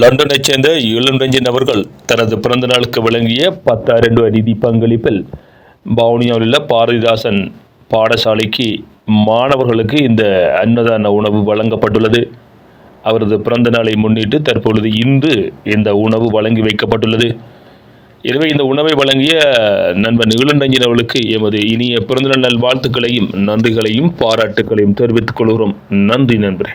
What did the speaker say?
லண்டனைச் சேர்ந்த இளந்தஞ்சின் அவர்கள் தனது பிறந்த நாளுக்கு வழங்கிய பத்தாயிரம் ரூபாய் நிதி பங்களிப்பில் வவுனியாவில் உள்ள பாரதிதாசன் பாடசாலைக்கு மாணவர்களுக்கு இந்த அன்னதான உணவு வழங்கப்பட்டுள்ளது. அவரது பிறந்த நாளை முன்னிட்டு தற்பொழுது இன்று இந்த உணவு வழங்கி வைக்கப்பட்டுள்ளது. எனவே இந்த உணவை வழங்கிய நண்பன் இளந்தஞ்சின் அவர்களுக்கு எமது இனிய பிறந்தநாள் வாழ்த்துக்களையும் நன்றிகளையும் பாராட்டுகளையும் தெரிவித்துக் கொள்கிறோம். நன்றி நண்பரே.